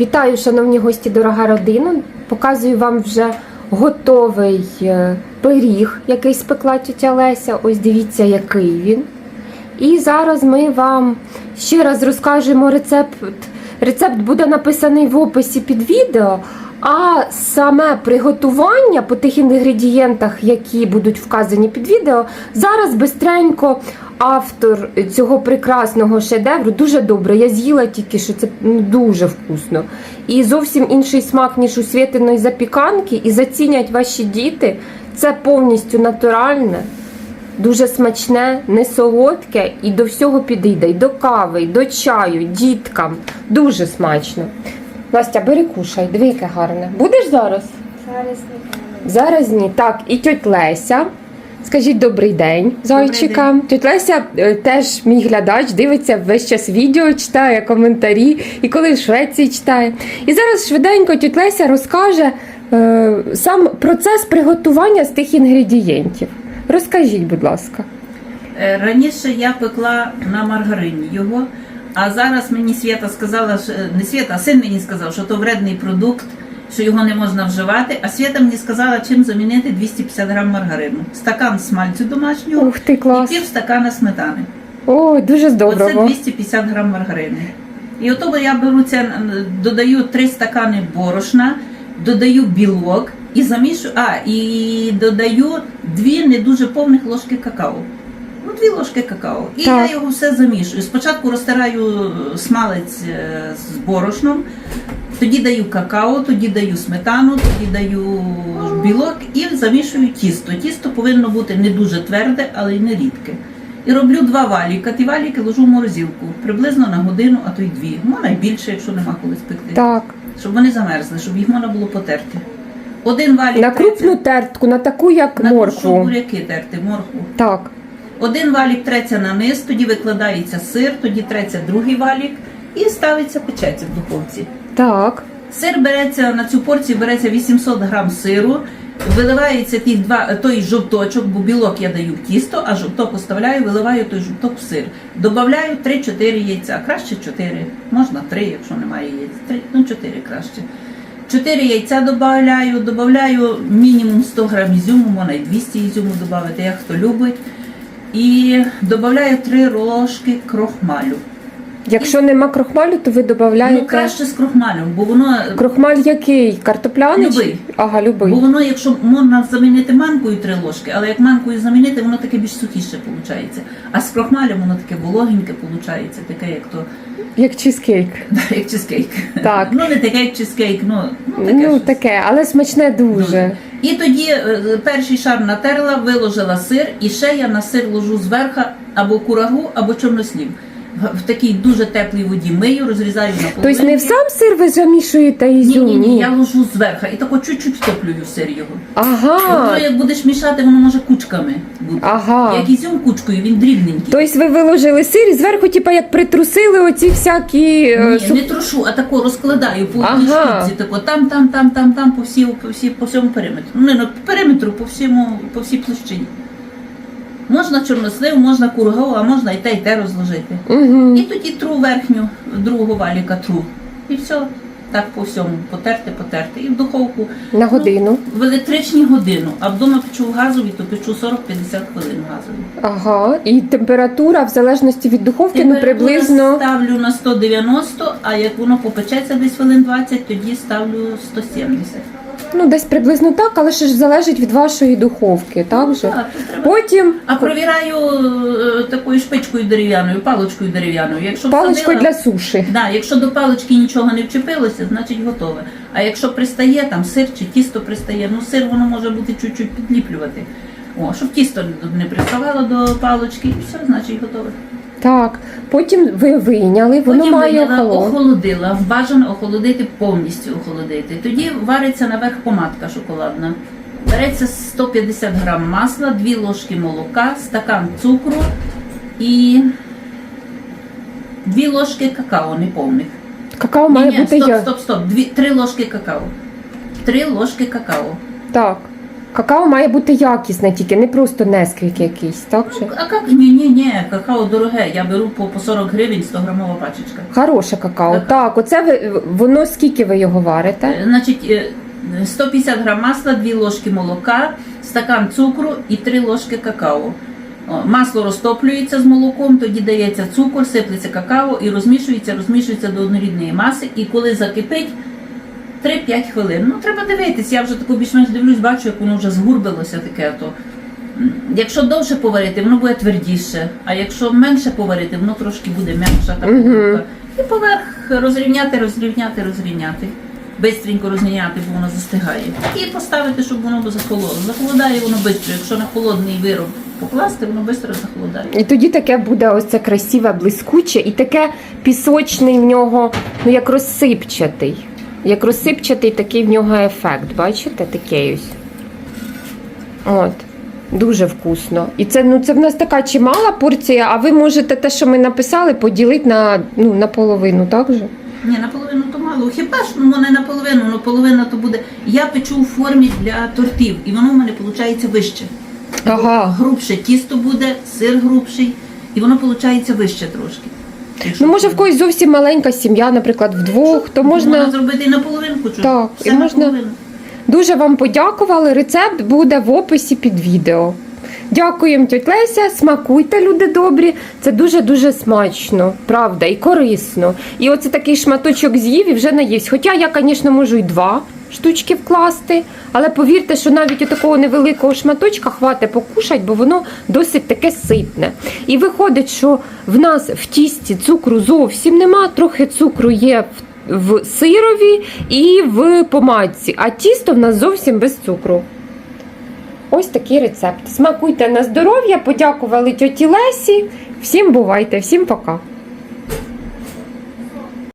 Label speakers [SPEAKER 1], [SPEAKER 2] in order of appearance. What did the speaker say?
[SPEAKER 1] Вітаю, шановні гості, дорога родина. Показую вам вже готовий е, пиріг, який спекла тітя Леся. Ось дивіться, який він. І зараз ми вам ще раз розкажемо рецепт. Рецепт буде написаний в описі під відео. А саме приготування по тих інгредієнтах, які будуть вказані під відео, зараз бистренько автор цього прекрасного шедевру дуже добре. Я з'їла тільки що це ну, дуже вкусно. І зовсім інший смак, ніж у світиної запіканки, і зацінять ваші діти. Це повністю натуральне, дуже смачне, не солодке і до всього підійде. І до кави, і до чаю, діткам. Дуже смачно. Настя, бери кушай, диви, яке гарне. Будеш зараз?
[SPEAKER 2] Зараз не
[SPEAKER 1] Зараз ні. Так, і тьоть Леся. Скажіть добрий день, зайчикам. Тьоть Леся е, теж мій глядач, дивиться весь час відео, читає коментарі, і коли в Швеції читає. І зараз швиденько тьоть Леся розкаже е, сам процес приготування з тих інгредієнтів. Розкажіть, будь ласка.
[SPEAKER 3] Е, Раніше я пекла на маргарині його, а зараз мені Свята сказала, що- не Свята, а син мені сказав, що то вредний продукт, що його не можна вживати. А Свята мені сказала, чим замінити 250 грам маргарину. Стакан смальцю домашнього
[SPEAKER 1] Ух ти,
[SPEAKER 3] і пів стакана сметани.
[SPEAKER 1] О, дуже
[SPEAKER 3] Оце
[SPEAKER 1] здорово.
[SPEAKER 3] 250 грам маргарини. І ото я беру це, додаю 3 стакани борошна, додаю білок і замішую. А, і додаю дві не дуже повних ложки какао. Ну, дві ложки какао. І
[SPEAKER 1] Так.
[SPEAKER 3] я його все замішую. Спочатку розтираю смалець е, з борошном, тоді даю какао, тоді даю сметану, тоді даю білок і замішую тісто. Тісто повинно бути не дуже тверде, але й не рідке. І роблю два валіка. Ті валіки ложу в морозилку приблизно на годину, а то й дві. Можна й більше, якщо нема коли спекти.
[SPEAKER 1] Так.
[SPEAKER 3] Щоб вони замерзли, щоб їх можна було потерти. Один валік
[SPEAKER 1] На крупну тертку, на таку, як
[SPEAKER 3] на
[SPEAKER 1] моркву.
[SPEAKER 3] буряки терти, моркву.
[SPEAKER 1] Так.
[SPEAKER 3] Один валік треться на низ, тоді викладається сир, тоді треться другий валік і ставиться печеться в духовці.
[SPEAKER 1] Так.
[SPEAKER 3] Сир береться на цю порцію береться 800 грам сиру, виливається тих два той жовточок, бо білок я даю в тісто, а жовток оставляю, виливаю той жовток в сир. Добавляю 3-4 яйця, краще 4, можна 3, якщо немає яєць. 3, ну 4 краще. 4 яйця додаю, додаю мінімум 100 грам ізюму, можна і 200 ізюму додати, як хто любить. І додаю 3 ложки крохмалю.
[SPEAKER 1] Якщо нема крохмалю, то ви додаєте.
[SPEAKER 3] Ну краще з крохмалем, бо воно
[SPEAKER 1] Крохмаль який? Картопляний?
[SPEAKER 3] Любий.
[SPEAKER 1] Ага, любий.
[SPEAKER 3] Бо воно, якщо можна замінити манкою три ложки, але як манкою замінити, воно таке більш сухіше виходить. А з крохмалем воно таке вологеньке виходить, таке як то
[SPEAKER 1] Як чизкейк.
[SPEAKER 3] як чизкейк.
[SPEAKER 1] Так.
[SPEAKER 3] Ну не таке, як чизкейк, ну, ну таке.
[SPEAKER 1] Ну,
[SPEAKER 3] щось.
[SPEAKER 1] таке, але смачне дуже.
[SPEAKER 3] Дуже. І тоді е, перший шар натерла, виложила сир, і ще я на сир ложу зверху або курагу, або чорнослів. В, такій дуже теплій воді мию, розрізаю на
[SPEAKER 1] Тобто не в сам сир ви замішуєте
[SPEAKER 3] Ні,
[SPEAKER 1] ізюм?
[SPEAKER 3] ні, ні, я ложу зверху і тако чуть-чуть втоплюю сир його.
[SPEAKER 1] Ага.
[SPEAKER 3] Воно як будеш мішати, воно може кучками бути.
[SPEAKER 1] Ага.
[SPEAKER 3] Як ізюм кучкою, він дрібненький.
[SPEAKER 1] Тобто ви виложили сир і зверху, типа, як притрусили оці всякі. е,
[SPEAKER 3] Ні,
[SPEAKER 1] суп-
[SPEAKER 3] не трушу, а тако розкладаю по одній
[SPEAKER 1] Ага.
[SPEAKER 3] штуці, тако там, там, там, там, там, по всій, по всій, по всьому периметру. Ну, не на периметру, по всьому, по всій площині. Можна чорнослив, можна кургаву, а можна і те, і те розложити.
[SPEAKER 1] Мгм.
[SPEAKER 3] І тоді тру верхню, другого валіка тру. І все. Так по всьому, потерти, потерти. І в духовку
[SPEAKER 1] На годину.
[SPEAKER 3] в електричній годину, а вдома печу в газовій, то печу 40-50 хвилин в газовій.
[SPEAKER 1] Ага. І температура в залежності від духовки, ну приблизно.
[SPEAKER 3] ставлю на 190, а як воно попечеться десь хвилин 20, тоді ставлю 170.
[SPEAKER 1] Ну, десь приблизно так, але ще ж залежить від вашої духовки, так же?
[SPEAKER 3] Так, треба.
[SPEAKER 1] Потім
[SPEAKER 3] А провіраю е, такою шпичкою дерев'яною, паличкою дерев'яною. Якщо
[SPEAKER 1] паличкою
[SPEAKER 3] всадила-
[SPEAKER 1] для суші.
[SPEAKER 3] Да, якщо до палички нічого не вчепилося, значить готове. А якщо пристає там сир чи тісто пристає, ну сир воно може бути чуть-чуть підліплювати. О, щоб тісто не приставало до палички, і все, значить готове.
[SPEAKER 1] Так. Потім ви вийняли, воно
[SPEAKER 3] Потім
[SPEAKER 1] має
[SPEAKER 3] виняла, охолодила, бажано охолодити, повністю охолодити. Тоді вариться наверх помадка шоколадна. Береться 150 грам масла, 2 ложки молока, стакан цукру і 2 ложки какао неповних.
[SPEAKER 1] Какао має
[SPEAKER 3] Ні, ні,
[SPEAKER 1] бути
[SPEAKER 3] стоп,
[SPEAKER 1] я.
[SPEAKER 3] стоп, стоп. Дві, три ложки какао. Три ложки какао.
[SPEAKER 1] Так. Какао має бути якісне тільки, не просто несквік якийсь, так же?
[SPEAKER 3] А як? Ні, ні, ні, какао дороге. Я беру по, по 40 гривень 100 грамова пачечка.
[SPEAKER 1] Хороше какао.
[SPEAKER 3] Так.
[SPEAKER 1] Так, оце ви воно скільки ви його варите?
[SPEAKER 3] Е, Значить, е, 150 грам масла, 2 ложки молока, стакан цукру і 3 ложки какао. О, Масло розтоплюється з молоком, тоді дається цукор, сиплеться какао і розмішується, розмішується до однорідної маси. І коли закипить, 3-5 хвилин. Ну, треба дивитись, я вже таку більш-менш дивлюсь, бачу, як воно вже згурбилося таке. То. Якщо довше поварити, воно буде твердіше, а якщо менше поварити, воно трошки буде м'якша та
[SPEAKER 1] Мгм.
[SPEAKER 3] І поверх розрівняти, розрівняти, розрівняти. Бистренько розрівняти, бо воно застигає. І поставити, щоб воно захололо. Захолодає воно швидко. Якщо на холодний вироб покласти, воно швидко захолодає.
[SPEAKER 1] І тоді таке буде ось це красиве, блискуче, і таке пісочний в нього, ну як розсипчатий. Як розсипчатий такий в нього ефект, бачите, такий ось. От. Дуже вкусно. І це, ну, це в нас така чимала порція, а ви можете те, що ми написали, поділити на, ну, на половину, так же?
[SPEAKER 3] Ні, наполовину то мало. Хіба ж ну, не наполовину, ну половина то буде. Я печу у формі для тортів, і воно в мене виходить вище.
[SPEAKER 1] Ага.
[SPEAKER 3] Грубше тісто буде, сир грубший, і воно виходить вище трошки.
[SPEAKER 1] Ну, може, в когось зовсім маленька сім'я, наприклад, вдвох, то можна.
[SPEAKER 3] зробити і наполовинку. чого?
[SPEAKER 1] Так,
[SPEAKER 3] Все
[SPEAKER 1] і можна-
[SPEAKER 3] наполовину.
[SPEAKER 1] Дуже вам подякували. Рецепт буде в описі під відео. Дякуємо, тьоть Леся. Смакуйте, люди добрі. Це дуже-дуже смачно, правда, і корисно. І оце такий шматочок з'їв і вже наївся. Хоча я, звісно, можу і два штучки вкласти, але повірте, що навіть у такого невеликого шматочка хватить покушать, бо воно досить таке ситне. І виходить, що в нас в тісті цукру зовсім нема, трохи цукру є в сирові і в помадці, а тісто в нас зовсім без цукру. Ось такий рецепт. Смакуйте на здоров'я, подякували тьоті Лесі. Всім бувайте, всім пока.